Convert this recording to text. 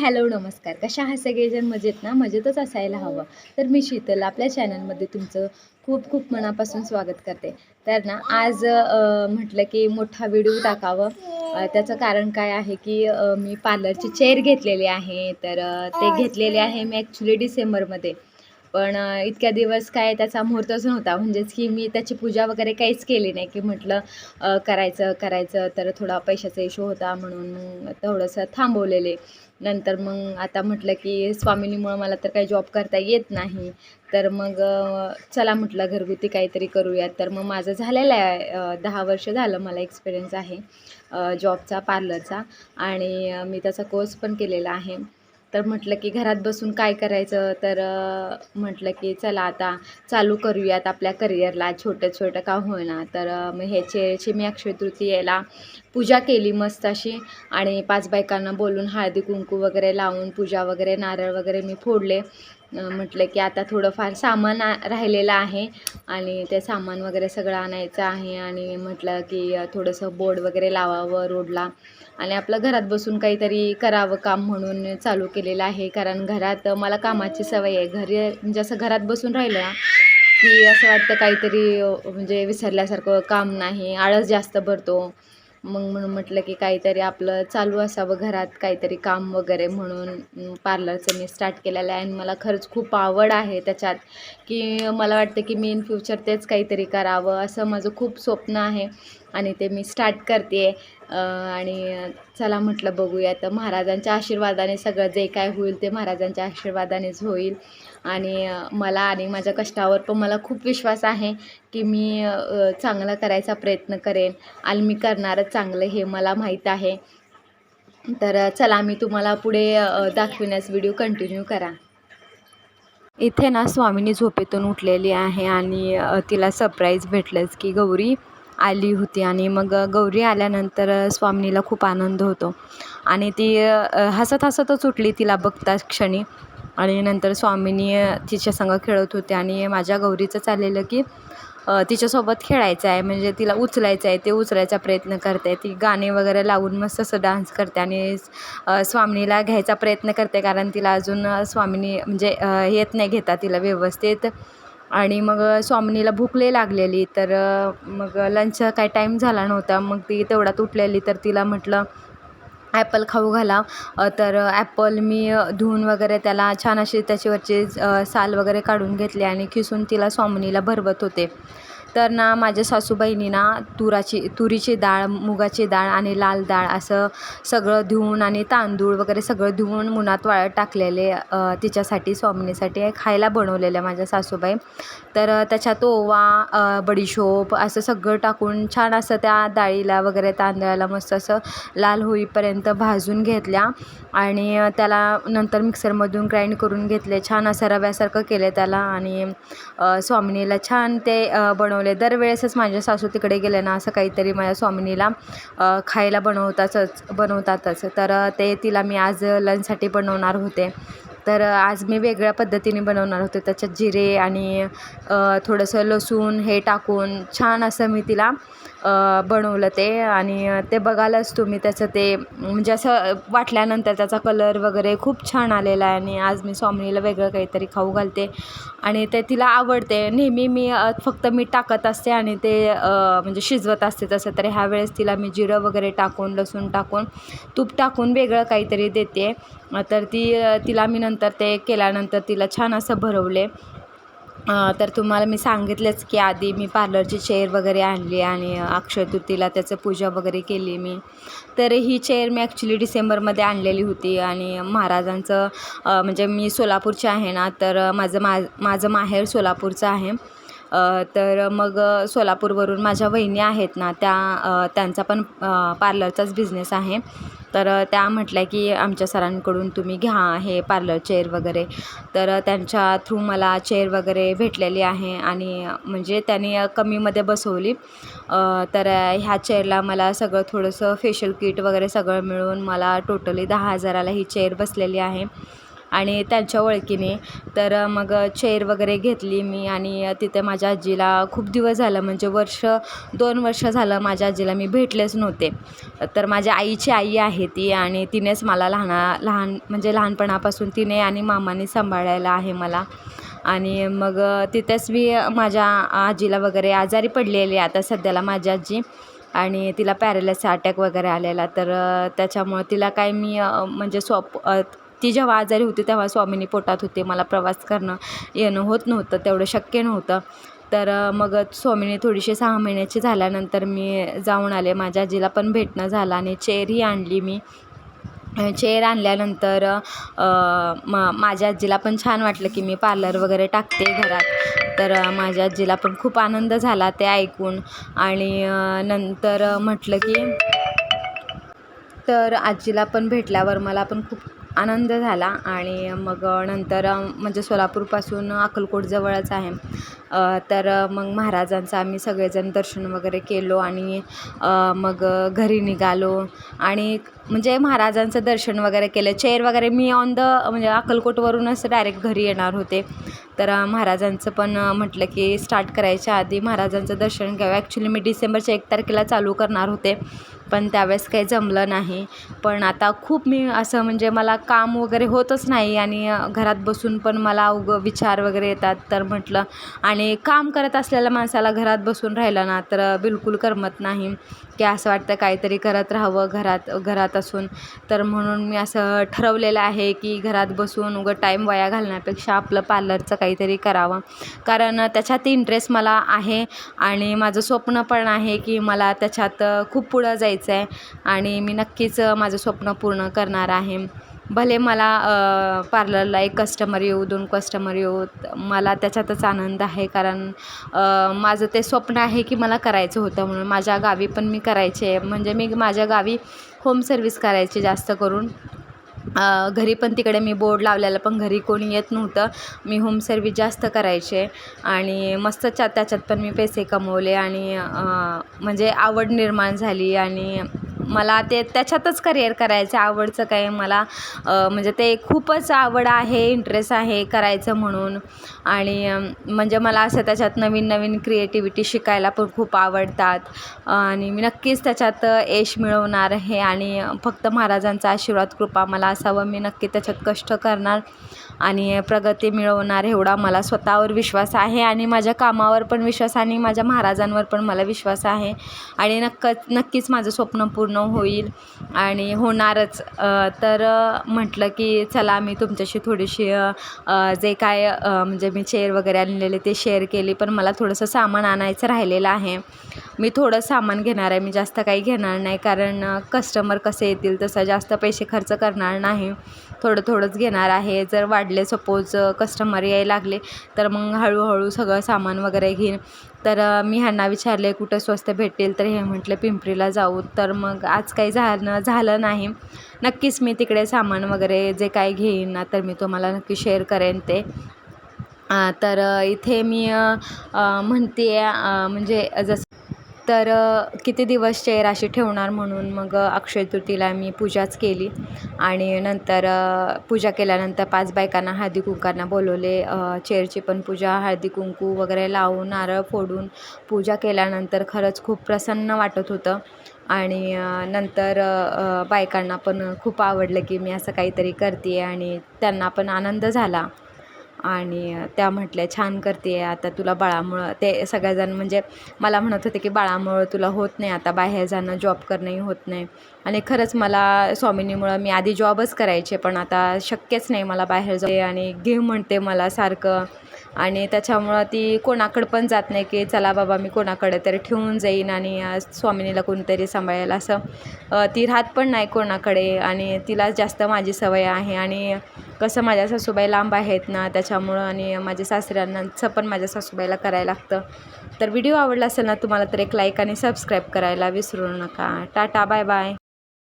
Hello नमस्कार. कशा आहात सगळेजण? मजेत ना? मजेतच असायला हवं. तर मी शीतल आपल्या चॅनलमध्ये तुमचं खूप खूप मनापासून स्वागत करते. तर ना आज म्हटलं की मोठा व्हिडिओ टाकावं. त्याचं कारण काय आहे की मी पार्लरची चेअर घेतलेली आहे. तर ते घेतलेले आहे मी ॲक्च्युली डिसेंबरमध्ये. पण इतक्या दिवस काय त्याचा मुहूर्तच नव्हता म्हणजेच की मी त्याची पूजा वगैरे काहीच केली नाही. की म्हटलं करायचं करायचं तर थोडा पैशाचा इशू होता म्हणून मग थोडंसं थांबवलेले. नंतर मग आता म्हटलं की स्वामिनीमुळं मला तर काही जॉब करता येत नाही. तर मग चला म्हटलं घरगुती काहीतरी करूयात. तर मग माझं झालेलं आहे. दहा वर्ष झालं मला एक्सपिरियन्स आहे जॉबचा पार्लरचा आणि मी त्याचा कोर्स पण केलेला आहे. तर म्हटलं की घरात बसून काय करायचं? तर म्हटलं की चला आता चालू करूयात आपल्या करिअरला छोटं छोटं का होईना. तर मग ह्याची मी अक्षय तृतीयेला पूजा केली मस्त अशी. आणि पाच बायकांना बोलून हळदी कुंकू वगैरे लावून पूजा वगैरे नारळ वगैरे मी फोडले. म्हटलं की आता थोडंफार सामान राहिलेलं आहे आणि ते सामान वगैरे सगळं आणायचं आहे आणि म्हटलं की थोडंसं बोर्ड वगैरे लावावं रोडला आणि आपलं घरात बसून काहीतरी करावं काम म्हणून चालू केलेलं आहे. कारण घरात मला कामाची सवय आहे. घरी म्हणजे असं घरात बसून राहिलं की असं वाटतं काहीतरी म्हणजे विसरल्यासारखं काम नाही. आळस जास्त भरतो. मग म्हणून म्हटलं की काहीतरी आपलं चालू असावं घरात काहीतरी काम वगैरे म्हणून पार्लरचं मी स्टार्ट केलेलं आहे. आणि मला खरंच खूप आवड आहे त्याच्यात की मला वाटतं की मी इन फ्युचर तेच काहीतरी करावं असं माझं खूप स्वप्न आहे. आणि ते मी स्टार्ट करते आणि चला म्हटलं बघूया तर महाराजांच्या आशीर्वादाने सगळं जे काय होईल ते महाराजांच्या आशीर्वादानेच होईल. आणि मला आणि माझ्या कष्टावर पण मला खूप विश्वास आहे की मी चांगलं करायचा प्रयत्न करेन. आणि मी करणारच चांगलं हे मला माहीत आहे. तर चला मी तुम्हाला पुढे दाखविण्यास व्हिडिओ कंटिन्यू करा. इथे ना स्वामिनी झोपेतून उठलेली आहे आणि तिला सरप्राईज भेटलंच की गौरी आली होती आणि मग गौरी आल्यानंतर स्वामिनीला खूप आनंद होतो. आणि ती हसत हसतच उठली तिला बघताच क्षणी. आणि नंतर स्वामिनी तिच्या संग खेळत होते आणि माझ्या गौरीचं चाललेलं की तिच्यासोबत खेळायचं आहे. म्हणजे तिला उचलायचं आहे ते उचलायचा प्रयत्न करते. ती गाणे वगैरे लावून मस्त असं डान्स करते आणि स्वामिनीला घ्यायचा प्रयत्न करते. कारण तिला अजून स्वामिनी म्हणजे येत नाही घेता तिला व्यवस्थित. आणि मग स्वामिनीला भूक लई लागलेली तर मग लंचचा काय टाईम झाला नव्हता. मग ती तेवढ्यात उठलेली तर तिला म्हटलं ॲपल खाऊ घाला. तर ॲपल मी धुवून वगैरे त्याला छान अशी त्याच्यावरचे साल वगैरे काढून घेतले आणि खिसून तिला स्वामिनीला भरवत होते. तर ना माझ्या सासूबाईंनी ना तुराची तुरीची डाळ मुगाची डाळ आणि लाल डाळ असं सगळं धुवून आणि तांदूळ वगैरे सगळं धुवून मुनात वाळत टाकलेले तिच्यासाठी स्वामिनीसाठी खायला बनवलेलं माझ्या सासूबाई. तर त्याच्यात ओवा बडीशोप असं सगळं टाकून छान असं त्या डाळीला वगैरे तांदळाला मस्त असं लाल होईपर्यंत भाजून घेतल्या आणि त्याला नंतर मिक्सरमधून ग्राइंड करून घेतले. छान असं रव्यासारखं केले त्याला आणि स्वामिनीला छान ते बनवले बनवले दरवेळेसच माझ्या सासू तिकडे गेले ना असं काहीतरी माझ्या स्वामिनीला खायला बनवतातच बनवतातच. तर ते तिला मी आज लंचसाठी बनवणार होते. तर आज मी वेगळ्या पद्धतीने बनवणार होते. त्याच्यात जिरे आणि थोडंसं लसूण हे टाकून छान असं मी तिला बनवलं ते आणि ते बघालच तुम्ही त्याचं ते म्हणजे असं वाटल्यानंतर त्याचा कलर वगैरे खूप छान आलेला आहे आणि आज मी स्वामिनीला वेगळं काहीतरी खाऊ घालते. आणि ते तिला आवडते. नेहमी मी फक्त मीठ टाकत असते आणि ते म्हणजे शिजवत असते तसं. तर ह्या वेळेस तिला मी जिरं वगैरे टाकून लसूण टाकून तूप टाकून वेगळं काहीतरी देते. तर ती तिला मी नंतर ते केल्यानंतर तिला छान असं भरवले. तर तुम्हाला मी सांगितलंच की आधी मी पार्लरची चेअर वगैरे आणली आणि अक्षय तृतीला त्याचं पूजा वगैरे केली मी. तर ही चेअर मी ॲक्च्युली डिसेंबरमध्ये आणलेली होती आणि महाराजांचं म्हणजे मी सोलापूरची आहे ना तर माझं मा माझं माहेर सोलापूरचं आहे. तर मग सोलापूरवरून माझ्या वहिनी आहेत ना त्या त्यांचा पण पार्लरचाच बिझनेस आहे. तर त्या म्हटल्या की आमच्या सरांकडून तुम्ही घ्या हे पार्लर चेअर वगैरे. तर त्यांच्या थ्रू मला चेअर वगैरे भेटलेली आहे आणि म्हणजे त्यांनी कमीमध्ये बसवली. तर ह्या चेअरला मला सगळं थोडंसं फेशियल किट वगैरे सगळं मिळून मला टोटली दहा हजाराला ही चेअर बसलेली आहे. आणि त्यांच्या ओळखीने. तर मग चेअर वगैरे घेतली मी आणि तिथे माझ्या आजीला खूप दिवस झालं म्हणजे वर्ष दोन वर्ष झालं माझ्या आजीला मी भेटलेच नव्हते. तर माझ्या आईची आई आहे ती आणि तिनेच मला लहाना लहान म्हणजे लहानपणापासून तिने आणि मामाने सांभाळायला आहे मला. आणि मग तिथेच मी माझ्या आजीला वगैरे आजारी पडलेली आता सध्याला माझी आजी. आणि तिला पॅरालायसिस अटॅक वगैरे आलेला. तर त्याच्यामुळं तिला काय मी म्हणजे स्वप ती जेव्हा आजारी होती तेव्हा स्वामिनी पोटात होते. मला प्रवास करणं येणं होत नव्हतं तेवढं शक्य नव्हतं. तर मग स्वामिनी थोडीशी सहा महिन्याची झाल्यानंतर मी जाऊन आले. माझ्या आजीला पण भेटणं झालं आणि चेअरही आणली मी. चेअर आणल्यानंतर म माझ्या आजीला पण छान वाटलं की मी पार्लर वगैरे टाकते घरात. तर माझ्या आजीला पण खूप आनंद झाला ते ऐकून. आणि नंतर म्हटलं की तर आजीला पण भेटल्यावर मला पण खूप आनंद झाला आणि मग नंतर म्हणजे सोलापूरपासून अक्कलकोट जवळच आहे. तर मग महाराजांचं आम्ही सगळेजण दर्शन वगैरे केलो आणि मग घरी निघालो. आणि म्हणजे महाराजांचं दर्शन वगैरे केलं. चेअर वगैरे मी ऑन द म्हणजे अक्कलकोटवरूनच डायरेक्ट घरी येणार होते. तर महाराजांचं पण म्हटलं की स्टार्ट करायच्या आधी महाराजांचं दर्शन घ्यावं. ॲक्च्युली मी डिसेंबरच्या एक तारखेला चालू करणार होते पण त्यावेळेस काही जमलं नाही. पण आता खूप मी असं म्हणजे मला काम वगैरे होतच नाही आणि घरात बसून पण मला उगं विचार वगैरे येतात. तर म्हटलं आणि काम करत असलेल्या माणसाला घरात बसून राहिलं ना तर बिलकुल करमत नाही. की असं वाटतं काहीतरी करत राहावं घरात घरात असून. तर म्हणून मी असं ठरवलेलं आहे की घरात बसून उगं टाईम वाया घालण्यापेक्षा आपलं पार्लरचं काहीतरी करावं. कारण त्याच्यात इंटरेस्ट मला आहे आणि माझं स्वप्न पण आहे की मला त्याच्यात खूप पुढं जायचं आहे आणि मी नक्कीच माझं स्वप्न पूर्ण करणार आहे. भले मला पार्लरला एक कस्टमर येऊ दोन कस्टमर येऊ मला त्याच्यातच आनंद आहे कारण माझं ते स्वप्न आहे की मला करायचं होतं म्हणून माझ्या गावी पण मी करायचे म्हणजे मी माझ्या गावी होम सर्विस करायची जास्त करून. घरी पण तिकडे मी बोर्ड लावलेला पण घरी कोणी येत नव्हतं. मी होम सर्विस जास्त करायचे आणि मस्त चा त्याच्यात पण मी पैसे कमवले आणि म्हणजे आवड निर्माण झाली आणि मला ते त्याच्यातच करिअर करायचं आवडचं काय मला म्हणजे ते खूपच आवड आहे इंटरेस्ट आहे करायचं म्हणून. आणि म्हणजे मला असं त्याच्यात नवीन नवीन क्रिएटिव्हिटी शिकायला पण खूप आवडतात. आणि मी नक्कीच त्याच्यात यश मिळवणार आहे आणि फक्त महाराजांचा आशीर्वाद कृपा मला असावं. मी नक्की त्याच्यात कष्ट करणार. आणि प्रगती मिळवणार एवढा मला स्वतःवर विश्वास आहे आणि माझ्या कामावर पण विश्वास आणि माझ्या महाराजांवर पण मला विश्वास आहे. आणि नक्कच नक्कीच माझं स्वप्न पूर्ण होईल आणि होणारच. तर म्हटलं की चला मी तुमच्याशी थोडीशी जे काय म्हणजे मी चेअर वगैरे आणलेले ते शेअर केली पण मला थोडंसं सामान आणायचं राहिलेलं आहे. मी थोडं सामान घेणार आहे. मी जास्त काही घेणार नाही कारण कस्टमर कसे येतील तसं जास्त पैसे खर्च करणार नाही. थोडं थोडंच घेणार आहे. जर वाढले सपोज कस्टमर यायला लागले तर मग हळूहळू सगळं सामान वगैरे घेईन. तर मी ह्यांना विचारले कुठं स्वस्त भेटेल तर हे म्हटलं पिंपरीला जाऊ. तर मग आज काही झालं झालं नाही. नक्कीच मी तिकडे सामान वगैरे जे काय घेईन ना तर मी तुम्हाला नक्की शेअर करेन ते. तर इथे मी म्हणते म्हणजे जसं तर किती दिवस चेअर अशी ठेवणार म्हणून मग अक्षय तृतीला मी पूजाच केली. आणि नंतर पूजा केल्यानंतर पाच बायकांना हळदी कुंकांना बोलवले. चेअरची पण पूजा हळदी कुंकू वगैरे लावून नारळ फोडून पूजा केल्यानंतर खरंच खूप प्रसन्न वाटत होतं. आणि नंतर बायकांना पण खूप आवडलं की मी असं काहीतरी करते आहे आणि त्यांना पण आनंद झाला. आणि त्या म्हटल्या छान करते आहे आता तुला बाळामुळं. ते सगळ्याजण म्हणजे मला म्हणत होते की बाळामुळं तुला होत नाही आता बाहेर जाणं जॉब करणंही होत नाही. आणि खरंच मला स्वामिनीमुळं मी आधी जॉबच करायचे पण आता शक्यच नाही मला बाहेर जाऊ आणि घे म्हणते मला सारखं. आणि त्याच्यामुळं ती कोणाकडं पण जात नाही की चला बाबा मी कोणाकडे तरी ठेवून जाईन आणि स्वामिनीला कोणतरी सांभाळेल. असं ती राहत पण नाही कोणाकडे आणि तिला जास्त माझी सवय आहे. आणि कसं माझ्या सासूबाई लांब आहेत ना त्याच्यामुळं आणि माझ्या सासऱ्यांचं पण माझ्या सासूबाईला करायला लागतं. तर व्हिडिओ आवडला असेल ना तुम्हाला तर एक लाईक आणि सबस्क्राईब करायला विसरू नका. Tata bye bye